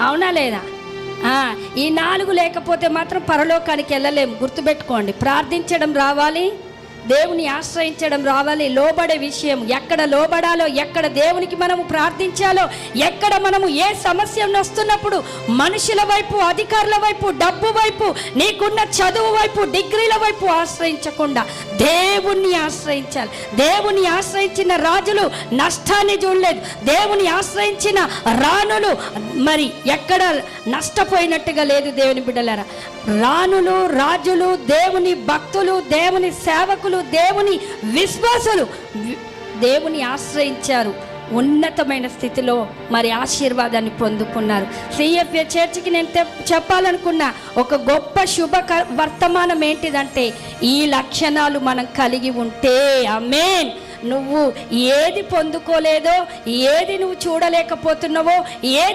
అవునా లేదా? ఈ నాలుగు లేకపోతే మాత్రం పరలోకానికి వెళ్ళలేము. గుర్తుపెట్టుకోండి. ప్రార్థించడం రావాలి దేవుని ఆశ్రయించడం రావాలి లోబడే విషయం. ఎక్కడ లోబడాలో ఎక్కడ దేవునికి మనము ప్రార్థించాలో ఎక్కడ మనము ఏ సమస్య వస్తున్నప్పుడు మనుషుల వైపు అధికారుల వైపు డబ్బు వైపు నీకున్న చదువు వైపు డిగ్రీల వైపు ఆశ్రయించకుండా దేవుణ్ణి ఆశ్రయించాలి. దేవుని ఆశ్రయించిన రాజులు నష్టాన్ని చూడలేదు. దేవుని ఆశ్రయించిన రాణులు మరి ఎక్కడ నష్టపోయినట్టుగా లేదు దేవుని బిడ్డలారా. రాణులు రాజులు దేవుని భక్తులు దేవుని సేవకులు దేవుని విశ్వాసులు. దేవుని ఆశ్రయించారు. ఉన్నతమైన స్థితిలో మరి ఆశీర్వాదాన్ని పొందుకున్నారు. సిఎఫ్ఏ చర్చికి నేను చెప్పాలనుకున్న ఒక గొప్ప శుభ క- వర్తమానం ఏంటిదంటే ఈ లక్షణాలు మనం కలిగి ఉంటే అమేన్ నువ్వు ఏది పొందుకోలేదో ఏది నువ్వు చూడలేకపోతున్నావో ఏది